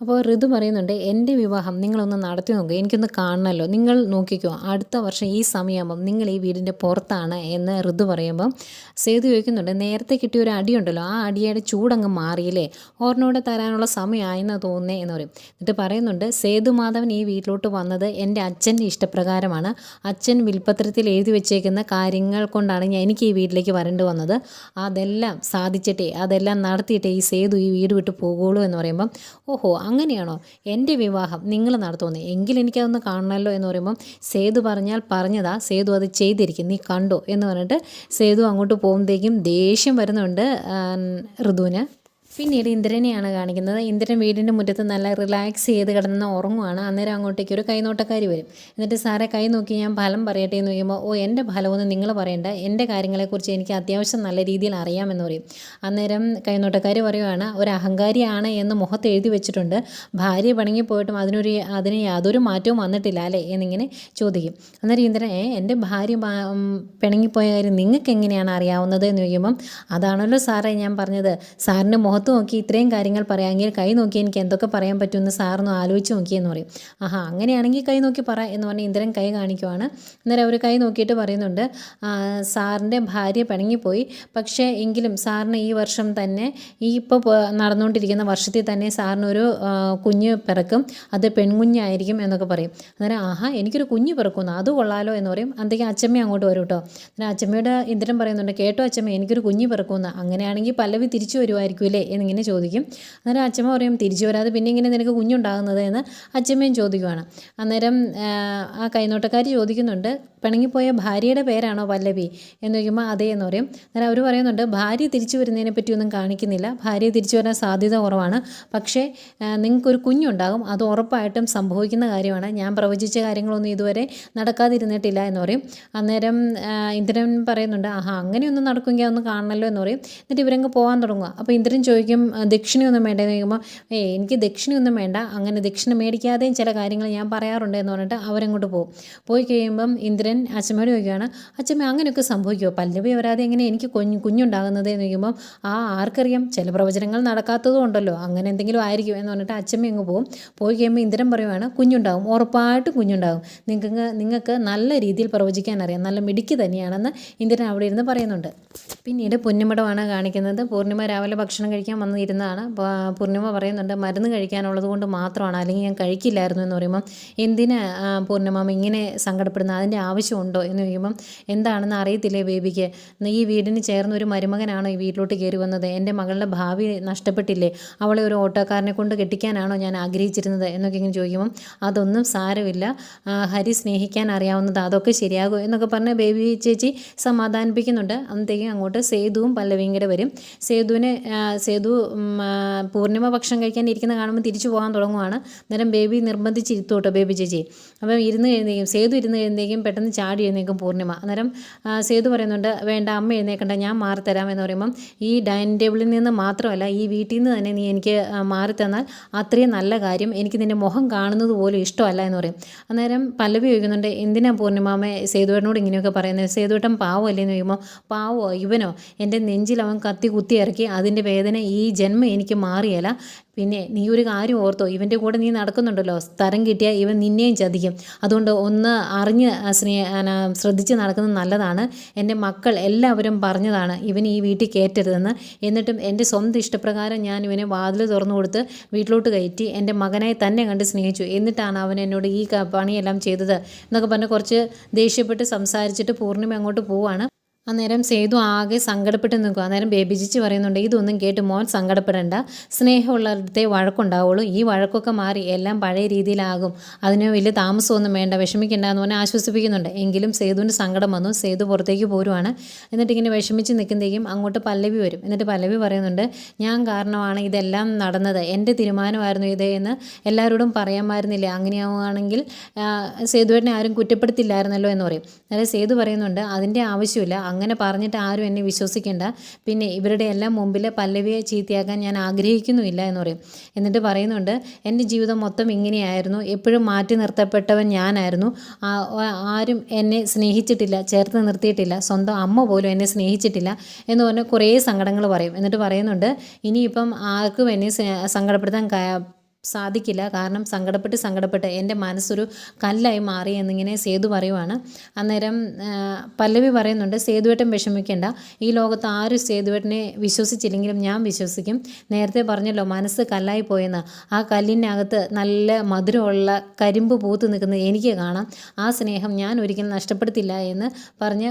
അപ്പോൾ ഋതു പറയുന്നുണ്ട് എന്റെ വിവാഹം നിങ്ങളൊന്ന് നടത്തി നോക്കുക എനിക്കൊന്ന് കാണണമല്ലോ. നിങ്ങൾ നോക്കിക്കോ അടുത്ത വർഷം ഈ സമയമാകുമ്പം നിങ്ങൾ ഈ വീടിന്റെ പുറത്താണ് എന്ന് ഋതു പറയുമ്പം സേതു ചോദിക്കുന്നുണ്ട് നേരത്തെ കിട്ടിയ ഒരു അടിയുണ്ടല്ലോ ആ അടിയുടെ ചൂടങ്ങ് മാറിയില്ലേ? ഓർണോടെ തരാനുള്ള സമയമായെന്ന് തോന്നുന്നേ എന്ന് പറയും. എന്നിട്ട് പറയുന്നുണ്ട് സേതു മാധവൻ ഈ വീട്ടിലോട്ട് വന്നത് എന്റെ അച്ഛന്റെ ഇഷ്ടപ്രകാരമാണ്. അച്ഛൻ വിൽപ്പത്രത്തിൽ എഴുതി വെച്ചേക്കുന്ന കാര്യങ്ങൾ കൊണ്ടാണ് ഞാൻ എനിക്ക് ഈ വീട്ടിലേക്ക് വരേണ്ടി വന്നത്. അതെല്ലാം സാധിച്ചിട്ടേ അതെല്ലാം നടത്തിയിട്ടേ ഈ സേതു ഈ വീട് വിട്ട് പോകുള്ളൂ എന്ന് പറയുമ്പം ഓഹോ അങ്ങനെയാണോ? എന്റെ വിവാഹം നിങ്ങൾ നടത്തുന്നത് എങ്കിൽ എനിക്കതൊന്ന് കാണണമല്ലോ എന്ന് പറയുമ്പം സേതു പറഞ്ഞാൽ പറഞ്ഞതാ. സേതു അത് ചെയ്തിരിക്കും. നീ കണ്ടോ എന്ന് പറഞ്ഞിട്ട് സേതു അങ്ങോട്ട് പോകുമ്പോഴത്തേക്കും ദേഷ്യം വരുന്നുണ്ട് ഋതുവിന്. പിന്നീട് ഇന്ദ്രനെയാണ് കാണിക്കുന്നത്. ഇന്ദ്രൻ വീടിന്റെ മുറ്റത്ത് നല്ല റിലാക്സ് ചെയ്ത് കിടന്ന് ഉറങ്ങുവാണ്. അന്നേരം അങ്ങോട്ടേക്ക് ഒരു കൈനോട്ടക്കാരി വരും. എന്നിട്ട് സാറെ കൈ നോക്കി ഞാൻ ഫലം പറയട്ടെ? എന്ന് ചോദിക്കുമ്പോൾ ഓ എന്റെ ഫലമൊന്നും നിങ്ങൾ പറയണ്ട. എന്റെ കാര്യങ്ങളെക്കുറിച്ച് എനിക്ക് അത്യാവശ്യം നല്ല രീതിയിൽ അറിയാമെന്ന് പറയും. അന്നേരം കൈനോട്ടക്കാരി പറയുവാണ് ഒരു അഹങ്കാരിയാണ് എന്ന് മുഖത്ത് എഴുതി വെച്ചിട്ടുണ്ട്. ഭാര്യ പണങ്ങി പോയിട്ടും അതിനൊരു അതിന് യാതൊരു മാറ്റവും വന്നിട്ടില്ല അല്ലേ? എന്നിങ്ങനെ ചോദിക്കും. അന്നേരം ഇന്ദ്രൻ എന്റെ ഭാര്യ പിണങ്ങിപ്പോയ കാര്യം നിങ്ങൾക്ക് എങ്ങനെയാണ് അറിയാവുന്നത്? എന്ന് ചോദിക്കുമ്പം അതാണല്ലോ സാറേ ഞാൻ പറഞ്ഞത്. സാറിന്റെ മുഖത്ത് നോക്കി ഇത്രയും കാര്യങ്ങൾ പറയാമെങ്കിൽ കൈ നോക്കി എനിക്ക് എന്തൊക്കെ പറയാൻ പറ്റുമെന്ന് സാറൊന്ന് ആലോചിച്ച് നോക്കിയെന്ന് പറയും. ആഹാ അങ്ങനെയാണെങ്കിൽ കൈ നോക്കി പറ എന്ന് പറഞ്ഞ് ഇന്ദ്രൻ കൈ കാണിക്കുവാണ്. അന്നേരം അവർ കൈ നോക്കിയിട്ട് പറയുന്നുണ്ട് "ആ, സാറിന്റെ ഭാര്യ പിണങ്ങിപ്പോയി. പക്ഷേ എങ്കിലും സാറിന് ഈ വർഷം തന്നെ ഈ ഇപ്പോൾ നടന്നുകൊണ്ടിരിക്കുന്ന വർഷത്തിൽ തന്നെ സാറിനൊരു കുഞ്ഞ് പിറക്കും. അത് പെൺകുഞ്ഞായിരിക്കും എന്നൊക്കെ പറയും. അന്നേരം ആഹാ എനിക്കൊരു കുഞ്ഞ് പിറക്കുന്നു അത് കൊള്ളാലോ എന്ന് പറയും. അന്തേക്കും അച്ചമ്മ അങ്ങോട്ട് വരും കേട്ടോ. അന്നേരം അച്ചമ്മയോട് ഇന്ദ്രൻ പറയുന്നുണ്ട് കേട്ടോ അച്ചമ്മ എനിക്കൊരു കുഞ്ഞ് പിറക്കുന്നു അങ്ങനെയാണെങ്കിൽ പല്ലവി തിരിച്ചു വരുമായിരിക്കുമല്ലേ എന്നിങ്ങനെ ചോദിക്കും. അന്നേരം അച്ഛമ്മ പറയും തിരിച്ചു വരാതെ പിന്നെ ഇങ്ങനെ നിനക്ക് കുഞ്ഞുണ്ടാകുന്നത്? എന്ന് അച്ഛമ്മയും ചോദിക്കുവാണ്. അന്നേരം ആ, കൈനോട്ടക്കാർ ചോദിക്കുന്നുണ്ട് പിണങ്ങിപ്പോയ ഭാര്യയുടെ പേരാണോ പല്ലവി? എന്ന് ചോദിക്കുമ്പോൾ അതേ എന്ന് പറയും. അന്നേരം അവർ പറയുന്നുണ്ട് ഭാര്യ തിരിച്ചു വരുന്നതിനെ പറ്റിയൊന്നും കാണിക്കുന്നില്ല. ഭാര്യ തിരിച്ചു വരാൻ സാധ്യത കുറവാണ്. പക്ഷേ നിങ്ങൾക്കൊരു കുഞ്ഞുണ്ടാകും. അത് ഉറപ്പായിട്ടും സംഭവിക്കുന്ന കാര്യമാണ്. ഞാൻ പ്രവചിച്ച കാര്യങ്ങളൊന്നും ഇതുവരെ നടക്കാതിരുന്നിട്ടില്ല എന്ന് പറയും. അന്നേരം ഇന്ദ്രൻ പറയുന്നുണ്ട് ആഹാ അങ്ങനെയൊന്നും നടക്കുമെങ്കിൽ ഒന്ന് കാണണമല്ലോ എന്ന് പറയും. എന്നിട്ട് ഇവരങ്ങ് പോകാൻ തുടങ്ങുക അപ്പോൾ ഇന്ദ്രൻ ചോദിക്കും "ആ, ദക്ഷിണയൊന്നും വേണ്ടേ? എന്ന് ചോദിക്കുമ്പോൾ ഏ എനിക്ക് ദക്ഷിണയൊന്നും വേണ്ട. അങ്ങനെ ദക്ഷിണ മേടിക്കാതെയും ചില കാര്യങ്ങൾ ഞാൻ പറയാറുണ്ട് എന്ന് പറഞ്ഞിട്ട് അവരങ്ങോട്ട് പോകും. പോയി കഴിയുമ്പം ഇന്ദ്രൻ അച്ഛമ്മയോട് ചോദിക്കുകയാണ് അച്ഛമ്മ അങ്ങനെയൊക്കെ സംഭവിക്കുമോ പല്ലവി വരാതെ എങ്ങനെ എനിക്ക് കുഞ്ഞ് കുഞ്ഞുണ്ടാകുന്നത്? എന്ന് ചോദിക്കുമ്പം ആ ആർക്കറിയാം. ചില പ്രവചനങ്ങൾ നടക്കാത്തതും ഉണ്ടല്ലോ. അങ്ങനെ എന്തെങ്കിലും ആയിരിക്കും എന്ന് പറഞ്ഞിട്ട് അച്ഛമ്മ അങ്ങ് പോകും. പോയി കഴിയുമ്പോൾ ഇന്ദ്രൻ പറയുവാണ് കുഞ്ഞുണ്ടാകും. ഉറപ്പായിട്ടും കുഞ്ഞുണ്ടാകും. നിങ്ങൾക്ക് നിങ്ങൾക്ക് നല്ല രീതിയിൽ പ്രവചിക്കാൻ അറിയാം. നല്ല മിടുക്കി തന്നെയാണെന്ന് ഇന്ദ്രൻ അവിടെ ഇരുന്ന് പറയുന്നുണ്ട്. പിന്നീട് പുന്നമടമാണ് കാണിക്കുന്നത്. പൂർണിമ രാവിലെ ഭക്ഷണം കഴിക്കാൻ വന്നിരുന്നതാണ്. പൂർണിമ പറയുന്നുണ്ട് മരുന്ന് കഴിക്കാനുള്ളത് കൊണ്ട് മാത്രമാണ് അല്ലെങ്കിൽ ഞാൻ കഴിക്കില്ലായിരുന്നു എന്ന് പറയുമ്പം എന്തിനാ പൂർണിമ ഇങ്ങനെ സങ്കടപ്പെടുന്നത്? അതിന്റെ ആവശ്യമുണ്ടോ? എന്ന് ചോദിക്കുമ്പം എന്താണെന്ന് അറിയത്തില്ലേ ബേബിക്ക്? ഈ വീടിന് ചേർന്ന ഒരു മരുമകനാണോ ഈ വീട്ടിലോട്ട് കയറി വന്നത്? എന്റെ മകളുടെ ഭാവി നഷ്ടപ്പെട്ടില്ലേ? അവളെ ഒരു ഓട്ടോക്കാരനെ കൊണ്ട് കെട്ടിക്കാനാണോ ഞാൻ ആഗ്രഹിച്ചിരുന്നത്? എന്നൊക്കെ ഇങ്ങനെ ചോദിക്കുമ്പം അതൊന്നും സാരമില്ല. ഹരി സ്നേഹിക്കാൻ അറിയാവുന്നത് അതൊക്കെ ശരിയാകും എന്നൊക്കെ പറഞ്ഞ് ബേബി ചേച്ചി സമാധാനിപ്പിക്കുന്നുണ്ട്. അന്നത്തേക്കും അങ്ങോട്ട് സേതുവും പല്ലവിയും കൂടെ വരും. സേതുവിനെ സേതു പൂർണിമ ഭക്ഷണം കഴിക്കാൻ ഇരിക്കുന്ന കാണുമ്പോൾ തിരിച്ചു പോകാൻ തുടങ്ങുവാണ്. അന്നേരം ബേബി നിർബന്ധിച്ചിരുത്തു കേട്ടോ ബേബി ചേച്ചി അപ്പം ഇരുന്ന് എഴുന്നേക്കും സേതു ഇരുന്ന് എഴുന്നേക്കും പെട്ടെന്ന് ചാടി എഴുന്നേക്കും പൂർണിമ. അന്നേരം സേതു പറയുന്നുണ്ട് വേണ്ട അമ്മ എഴുന്നേക്കണ്ട ഞാൻ മാറി തരാം എന്ന് പറയുമ്പം ഈ ഡൈനിങ് ടേബിളിൽ നിന്ന് മാത്രമല്ല ഈ വീട്ടിൽ നിന്ന് തന്നെ നീ എനിക്ക് മാറി തന്നാൽ അത്രയും നല്ല കാര്യം എനിക്ക് നിന്റെ മുഖം കാണുന്നത് പോലും ഇഷ്ടമല്ല എന്ന് പറയും. അന്നേരം പല്ലവി ചോദിക്കുന്നുണ്ട് എന്തിനാ പൂർണിമാമ സേതുവേട്ടനോട് ഇങ്ങനെയൊക്കെ പറയുന്നത്? സേതുവേട്ടൻ പാവമല്ലേ? എന്ന് ചോദിക്കുമ്പോൾ പാവോ ഇവനോ? എന്റെ നെഞ്ചിൽ അവൻ കത്തി കുത്തി ഇറക്കി അതിന്റെ വേദന ഈ ജന്മം എനിക്ക് മാറിയല്ല. പിന്നെ നീ ഒരു കാര്യം ഓർത്തോ ഇവന്റെ കൂടെ നീ നടക്കുന്നുണ്ടല്ലോ. സ്ഥലം കിട്ടിയാൽ ഇവൻ നിന്നെയും ചതിക്കും. അതുകൊണ്ട് ഒന്ന് അറിഞ്ഞ് സ്നേഹ സ്നേ ശ്രദ്ധിച്ച് നടക്കുന്നത് നല്ലതാണ്. എന്റെ മക്കൾ എല്ലാവരും പറഞ്ഞതാണ് ഇവൻ ഈ വീട്ടിൽ കയറ്റരുതെന്ന് എന്നിട്ടും എന്റെ സ്വന്തം ഇഷ്ടപ്രകാരം ഞാൻ ഇവനെ വാതിൽ തുറന്നു കൊടുത്ത് വീട്ടിലോട്ട് കയറ്റി എന്റെ മകനായി തന്നെ കണ്ട് സ്നേഹിച്ചു. എന്നിട്ടാണ് അവൻ എന്നോട് ഈ പണിയെല്ലാം ചെയ്തത്. എന്നൊക്കെ പറഞ്ഞ് കുറച്ച് ദേഷ്യപ്പെട്ട് സംസാരിച്ചിട്ട് പൂർണിമ അങ്ങോട്ട് പോവാണ്. അന്നേരം സേതു ആകെ സങ്കടപ്പെട്ട് നിൽക്കുക. അന്നേരം ബേബി ജിച്ച് പറയുന്നുണ്ട് ഇതൊന്നും കേട്ട് മോൻ സങ്കടപ്പെടേണ്ട. സ്നേഹമുള്ളടത്തെ വഴക്കുണ്ടാവുള്ളൂ. ഈ വഴക്കൊക്കെ മാറി എല്ലാം പഴയ രീതിയിലാകും. അതിന് വലിയ താമസമൊന്നും വേണ്ട. വിഷമിക്കേണ്ട എന്ന് പറഞ്ഞാൽ ആശ്വസിപ്പിക്കുന്നുണ്ട്. എങ്കിലും സേതുവിന് സങ്കടം വന്നു. സേതു പുറത്തേക്ക് പോരുവാണ്. എന്നിട്ട് ഇങ്ങനെ വിഷമിച്ച് നിൽക്കുമ്പോഴേക്കും അങ്ങോട്ട് പല്ലവി വരും. എന്നിട്ട് പല്ലവി പറയുന്നുണ്ട് ഞാൻ കാരണമാണ് ഇതെല്ലാം നടന്നത്. എന്റെ തീരുമാനമായിരുന്നു ഇത് എന്ന് എല്ലാവരോടും പറയാമായിരുന്നില്ലേ. അങ്ങനെയാവുകയാണെങ്കിൽ സേതുവേട്ടനെ ആരും കുറ്റപ്പെടുത്തില്ലായിരുന്നല്ലോ എന്ന് പറയും. അതായത് സേതു പറയുന്നുണ്ട് അതിന്റെ ആവശ്യമില്ല. അങ്ങനെ പറഞ്ഞിട്ട് ആരും എന്നെ വിശ്വസിക്കേണ്ട. പിന്നെ ഇവരുടെ എല്ലാം മുമ്പിൽ പല്ലവിയെ ചീത്തയാക്കാൻ ഞാൻ ആഗ്രഹിക്കുന്നുമില്ല എന്ന് പറയും. എന്നിട്ട് പറയുന്നുണ്ട് എന്റെ ജീവിതം മൊത്തം ഇങ്ങനെയായിരുന്നു. എപ്പോഴും മാറ്റി നിർത്തപ്പെട്ടവൻ ഞാനായിരുന്നു. ആരും എന്നെ സ്നേഹിച്ചിട്ടില്ല. ചേർത്ത് നിർത്തിയിട്ടില്ല. സ്വന്തം അമ്മ പോലും എന്നെ സ്നേഹിച്ചിട്ടില്ല. എന്ന് പറഞ്ഞ് കുറേ സങ്കടങ്ങൾ പറയും. എന്നിട്ട് പറയുന്നുണ്ട് ഇനിയിപ്പം ആർക്കും എന്നെ സങ്കടപ്പെടുത്താൻ സാധിക്കില്ല. കാരണം സങ്കടപ്പെട്ട് സങ്കടപ്പെട്ട് എന്റെ മനസ്സൊരു കല്ലായി മാറി എന്നിങ്ങനെ സേതു പറയുവാണ്. അന്നേരം പല്ലവി പറയുന്നുണ്ട് സേതുവേട്ടൻ വിഷമിക്കേണ്ട. ഈ ലോകത്ത് ആരും സേതുവേട്ടനെ വിശ്വസിച്ചില്ലെങ്കിലും ഞാൻ വിശ്വസിക്കും. നേരത്തെ പറഞ്ഞല്ലോ മനസ്സ് കല്ലായി പോയെന്ന്. ആ കല്ലിനകത്ത് നല്ല മധുരമുള്ള കരിമ്പ് പൂത്ത് നിൽക്കുന്നത് എനിക്ക് കാണാം. ആ സ്നേഹം ഞാൻ ഒരിക്കലും നഷ്ടപ്പെടുത്തില്ല എന്ന് പറഞ്ഞ്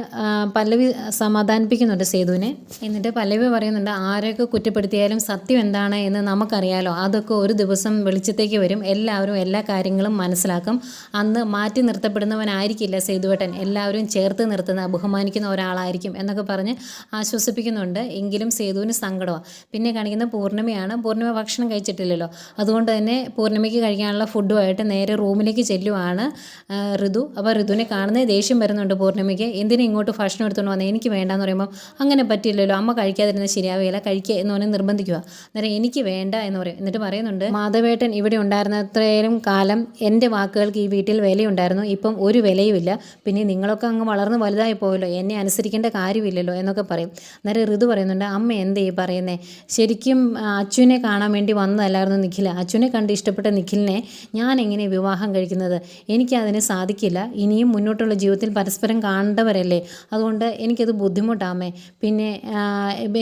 പല്ലവി സമാധാനിപ്പിക്കുന്നുണ്ട് സേതുവിനെ. എന്നിട്ട് പല്ലവി പറയുന്നുണ്ട് ആരൊക്കെ കുറ്റപ്പെടുത്തിയാലും സത്യം എന്താണ് എന്ന് നമുക്കറിയാലോ. അതൊക്കെ ഒരു ദിവസം വെളിച്ചത്തേക്ക് വരും. എല്ലാവരും എല്ലാ കാര്യങ്ങളും മനസ്സിലാക്കും. അന്ന് മാറ്റി നിർത്തപ്പെടുന്നവനായിരിക്കില്ല സേതുവേട്ടൻ. എല്ലാവരും ചേർത്ത് നിർത്തുന്ന ബഹുമാനിക്കുന്ന ഒരാളായിരിക്കും എന്നൊക്കെ പറഞ്ഞ് ആശ്വസിപ്പിക്കുന്നുണ്ട്. എങ്കിലും സേതുവിന് സങ്കടമാണ് പിന്നെ കാണിക്കുന്ന പൂർണിമയാണ്. പൂർണിമ ഭക്ഷണം കഴിച്ചിട്ടില്ലല്ലോ. അതുകൊണ്ട് തന്നെ പൂർണിമയ്ക്ക് കഴിക്കാനുള്ള ഫുഡുമായിട്ട് നേരെ റൂമിലേക്ക് ചെല്ലുവാണ് ഋതു. അപ്പോൾ ഋതുവിനെ കാണുന്നേ ദേഷ്യം വരുന്നുണ്ട് പൂർണിമയ്ക്ക്. എന്തിനും ഇങ്ങോട്ട് ഭക്ഷണം എടുത്തുകൊണ്ട് വന്നത് എനിക്ക് വേണ്ടാന്ന് പറയുമ്പോൾ അങ്ങനെ പറ്റില്ലല്ലോ അമ്മ കഴിക്കാതിരുന്ന ശരിയാവുകയില്ല. കഴിക്കുക എന്ന് പറഞ്ഞ് നിർബന്ധിക്കുക അന്നേരം എനിക്ക് വേണ്ട എന്ന് പറയും. എന്നിട്ട് പറയുന്നുണ്ട് മാധവേട്ടൻ ഇവിടെ ഉണ്ടായിരുന്നത്രയും കാലം എന്റെ വാക്കുകൾക്ക് ഈ വീട്ടിൽ വിലയുണ്ടായിരുന്നു. ഇപ്പം ഒരു വിലയുമില്ല. പിന്നെ നിങ്ങളൊക്കെ അങ്ങ് വളർന്ന് വലുതായി പോയല്ലോ. എന്നെ അനുസരിക്കേണ്ട കാര്യമില്ലല്ലോ എന്നൊക്കെ പറയും. അന്നേരം ഋതു പറയുന്നുണ്ട് അമ്മ എന്തേ ഈ ശരിക്കും അച്ഛനെ കാണാൻ വേണ്ടി വന്നതല്ലായിരുന്നു നിഖിൽ അച്ഛനെ കണ്ട് ഇഷ്ടപ്പെട്ട നിഖിലിനെ ഞാൻ എങ്ങനെ വിവാഹം കഴിക്കുന്നത്? എനിക്കതിന് സാധിക്കില്ല. ഇനിയും മുന്നോട്ടുള്ള ജീവിതത്തിൽ പരസ്പരം കാണേണ്ടവരല്ലേ? അതുകൊണ്ട് എനിക്കത് ബുദ്ധിമുട്ടാമേ. പിന്നെ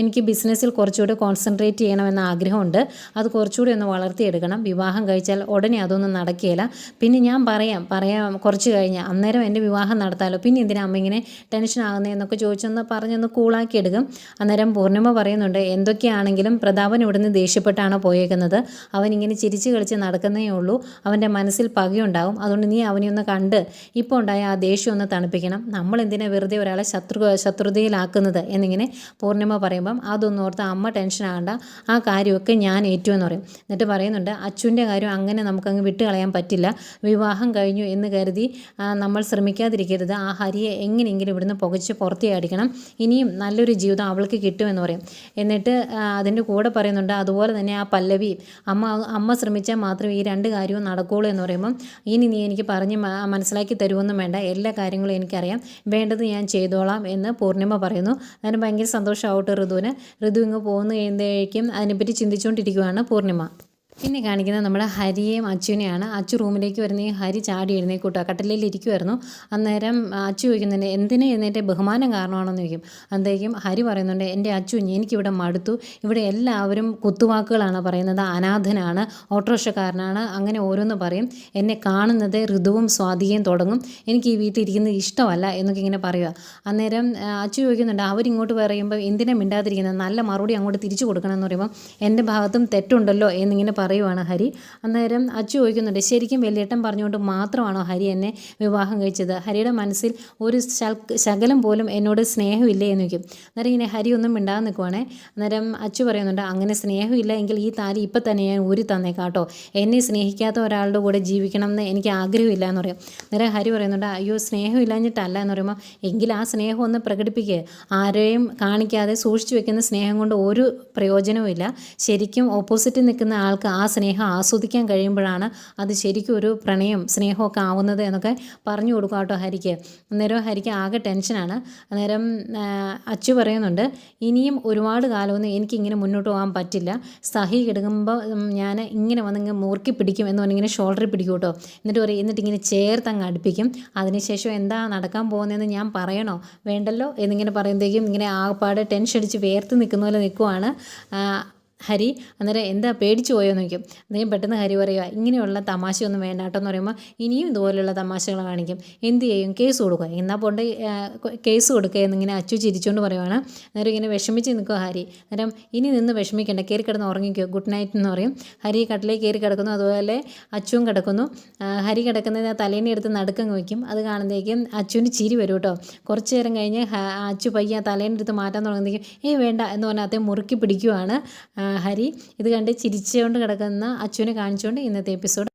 എനിക്ക് ബിസിനസ്സിൽ കുറച്ചുകൂടി കോൺസെൻട്രേറ്റ് ചെയ്യണമെന്ന ആഗ്രഹമുണ്ട്. അത് കുറച്ചുകൂടി ഒന്ന് വളർത്തിയെടുക്കണം. വിവാഹം കഴിച്ചാൽ ഉടനെ അതൊന്നും നടക്കുകയില്ല. പിന്നെ ഞാൻ പറയാം പറയാം കുറച്ച് കഴിഞ്ഞ് അന്നേരം എന്റെ വിവാഹം നടത്താമല്ലോ പിന്നെ എന്തിനാ അമ്മ ഇങ്ങനെ ടെൻഷൻ ആകുന്നതെന്നൊക്കെ ചോദിച്ചൊന്ന് പറഞ്ഞൊന്ന് കൂളാക്കി എടുക്കും. അന്നേരം പൂർണിമ പറയുന്നുണ്ട് എന്തൊക്കെയാണെങ്കിലും പ്രതാപൻ ഇവിടുന്ന് ദേഷ്യപ്പെട്ടാണ് പോയേക്കുന്നത്? അവൻ ഇങ്ങനെ ചിരിച്ച് കളിച്ച് നടക്കുന്നേ ഉള്ളൂ. അവന്റെ മനസ്സിൽ പകയുണ്ടാവും. അതുകൊണ്ട് നീ അവനെ ഒന്ന് കണ്ട് ഇപ്പോൾ ഉണ്ടായ ആ ദേഷ്യം ഒന്ന് തണുപ്പിക്കണം. നമ്മൾ എന്തിനാ വെറുതെ ഒരാളെ ശത്രു ശത്രുതയിലാക്കുന്നത്? എന്നിങ്ങനെ പൂർണിമ പറയുമ്പം അതൊന്നോർത്ത് അമ്മ ടെൻഷൻ ആകണ്ട. ആ കാര്യമൊക്കെ ഞാൻ ഏറ്റു എന്ന് പറയും. എന്നിട്ട് പറയുന്നുണ്ട് അച്ഛന്റെ കാര്യം അങ്ങനെ നമുക്കങ്ങ് വിട്ട് കളയാൻ പറ്റില്ല. വിവാഹം കഴിഞ്ഞു എന്ന് കരുതി നമ്മൾ ശ്രമിക്കാതിരിക്കരുത്. ആ ഹരിയെ എങ്ങനെയെങ്കിലും ഇവിടുന്ന് പുകച്ച് പുറത്തേ അടിക്കണം. ഇനിയും നല്ലൊരു ജീവിതം അവൾക്ക് കിട്ടുമെന്ന് പറയും. എന്നിട്ട് അതിന്റെ കൂടെ പറയുന്നുണ്ട് അതുപോലെ തന്നെ ആ പല്ലവി അമ്മ അമ്മ ശ്രമിച്ചാൽ മാത്രം ഈ രണ്ട് കാര്യവും നടക്കുകയുള്ളൂ എന്ന് പറയുമ്പം ഇനി നീ എനിക്ക് പറഞ്ഞ് മനസ്സിലാക്കി തരുമൊന്നും വേണ്ട. എല്ലാ കാര്യങ്ങളും എനിക്കറിയാം. വേണ്ടത് ഞാൻ ചെയ്തോളാം എന്ന് പൂർണിമ പറയുന്നു. അതിന് ഭയങ്കര സന്തോഷമാവട്ടെ ഋതുവിന്. ഋതു ഇങ്ങ് പോകുന്നു എന്തേക്കും അതിനെപ്പറ്റി ചിന്തിച്ചുകൊണ്ടിരിക്കുകയാണ് പൂർണിമ പിന്നെ കാണിക്കുന്നത് നമ്മുടെ ഹരിയെയും അച്ചുവിനെയാണ്. അച്ചു റൂമിലേക്ക് വരുന്ന ഹരി ചാടി എഴുന്നേക്കൂട്ടോ കട്ടലയിൽ ഇരിക്കുമായിരുന്നു അന്നേരം അച്ചു ചോദിക്കുന്നുണ്ട് എന്തിനാ എഴുന്നേറ്റ്? ബഹുമാനം കാരണമാണെന്ന് ചോദിക്കും. അന്തേക്കും ഹരി പറയുന്നുണ്ട് എന്റെ അച്ചു എനിക്കിവിടെ മടുത്തു. ഇവിടെ എല്ലാവരും കുത്തുവാക്കുകളാണ് പറയുന്നത്. അനാഥനാണ് ഓട്ടോറിക്ഷക്കാരനാണ് അങ്ങനെ ഓരോന്ന് പറയും. എന്നെ കാണുന്നത് ഋതുവും സ്വാധീനം തുടങ്ങും. എനിക്ക് ഈ വീട്ടിൽ ഇരിക്കുന്നത് ഇഷ്ടമല്ല എന്നൊക്കെ ഇങ്ങനെ പറയുക. അന്നേരം അച്ചു ചോദിക്കുന്നുണ്ട് അവരിങ്ങോട്ട് പറയുമ്പോൾ എന്തിനാ മിണ്ടാതിരിക്കുന്നത്? നല്ല മറുപടി അങ്ങോട്ട് തിരിച്ചു കൊടുക്കണം എന്ന് പറയുമ്പോൾ എന്റെ ഭാഗത്തും തെറ്റുണ്ടല്ലോ എന്നിങ്ങനെ പറയുവാണ് ഹരി. അന്നേരം അച്ചു ചോദിക്കുന്നുണ്ട് ശരിക്കും വലിയേട്ടൻ പറഞ്ഞുകൊണ്ട് മാത്രമാണോ ഹരി എന്നെ വിവാഹം കഴിച്ചത്? ഹരിയുടെ മനസ്സിൽ ഒരു ശകലം പോലും എന്നോട് സ്നേഹമില്ല? എന്ന് വയ്ക്കും അന്നേരം ഇങ്ങനെ ഹരി ഒന്നും മിണ്ടാതെ നിൽക്കുവാണേ. അന്നേരം അച്ചു പറയുന്നുണ്ട് അങ്ങനെ സ്നേഹമില്ല എങ്കിൽ ഈ താലി ഇപ്പം തന്നെ ഞാൻ ഊരി തന്നേക്കാട്ടോ. എന്നെ സ്നേഹിക്കാത്ത ഒരാളുടെ കൂടെ ജീവിക്കണം എന്ന് എനിക്ക് ആഗ്രഹമില്ല എന്ന് പറയും. അന്നേരം ഹരി പറയുന്നുണ്ട് അയ്യോ സ്നേഹമില്ലാഞ്ഞിട്ടല്ല എന്ന് പറയുമ്പോൾ എങ്കിൽ ആ സ്നേഹം ഒന്ന് പ്രകടിപ്പിക്കുക ആരെയും കാണിക്കാതെ സൂക്ഷിച്ചു വെക്കുന്ന സ്നേഹം കൊണ്ട് ഒരു പ്രയോജനവും ശരിക്കും ഓപ്പോസിറ്റ് നിൽക്കുന്ന ആൾക്ക് ആ സ്നേഹം ആസ്വദിക്കാൻ കഴിയുമ്പോഴാണ് അത് ശരിക്കും ഒരു പ്രണയം സ്നേഹമൊക്കെ ആവുന്നത് എന്നൊക്കെ പറഞ്ഞു കൊടുക്കുക കേട്ടോ ഹരിക്ക്. അന്നേരം ഹരിക്ക് ആകെ ടെൻഷനാണ് അന്നേരം അച്ചു പറയുന്നുണ്ട് ഇനിയും ഒരുപാട് കാലമൊന്നും എനിക്കിങ്ങനെ മുന്നോട്ട് പോകാൻ പറ്റില്ല. സഹി കിടക്കുമ്പോൾ ഞാൻ ഇങ്ങനെ വന്നിങ്ങനെ മുറുക്കി പിടിക്കും എന്ന് പറഞ്ഞിങ്ങനെ ഷോൾഡറിൽ പിടിക്കും കേട്ടോ. എന്നിട്ട് പറയും എന്നിട്ട് ഇങ്ങനെ ചേർത്ത് അങ്ങ് അടുപ്പിക്കും. അതിനുശേഷം എന്താ നടക്കാൻ പോകുന്നതെന്ന് ഞാൻ പറയണോ? വേണ്ടല്ലോ? എന്നിങ്ങനെ പറയുമ്പോഴേക്കും ഇങ്ങനെ ആകപ്പാട് ടെൻഷൻ അടിച്ച് വേർത്ത് നിൽക്കുന്ന പോലെ നിൽക്കുവാണ്. ഹരി അന്നേരം എന്താ പേടിച്ചു പോയോ നോക്കും അദ്ദേഹം പെട്ടെന്ന് ഹരി പറയുക ഇങ്ങനെയുള്ള തമാശയൊന്നും വേണ്ട കേട്ടോ എന്ന് പറയുമ്പോൾ ഇനിയും ഇതുപോലെയുള്ള തമാശകൾ കാണിക്കും. എന്ത് ചെയ്യും? കേസ് കൊടുക്കുക എന്നാൽ പോണ്ട് കേസ് കൊടുക്കുക എന്നിങ്ങനെ അച്ചു ചിരിച്ചുകൊണ്ട് പറയുവാണ്. അന്നേരം ഇങ്ങനെ വിഷമിച്ച് നിൽക്കുക ഹരി. അന്നേരം ഇനി നിന്ന് വിഷമിക്കേണ്ട കയറി കിടന്ന് ഉറങ്ങിക്കോ. ഗുഡ് നൈറ്റ് എന്ന് പറയും. ഹരി കട്ടിലേക്ക് കയറി കിടക്കുന്നു. അതുപോലെ അച്ചുവും കിടക്കുന്നു. ഹരി കിടക്കുന്നതിന് തലേനെ എടുത്ത് നടുക്കങ്ങ് വയ്ക്കും അത് കാണുമ്പോഴേക്കും അച്ചുവിന് ചിരി വരും കേട്ടോ. കുറച്ച് നേരം കഴിഞ്ഞ് അച്ചു പയ്യ തലേനെ എടുത്ത് മാറ്റാൻ തുടങ്ങുന്നതേക്കും ഏയ് വേണ്ട എന്ന് പറഞ്ഞാൽ അദ്ദേഹം മുറുക്കി പിടിക്കുവാണ്. ഹരി ഇത് കണ്ട് ചിരിച്ചുകൊണ്ട് കിടക്കുന്ന അച്ചുവിനെ കാണിച്ചുകൊണ്ട് ഇന്നത്തെ എപ്പിസോഡ്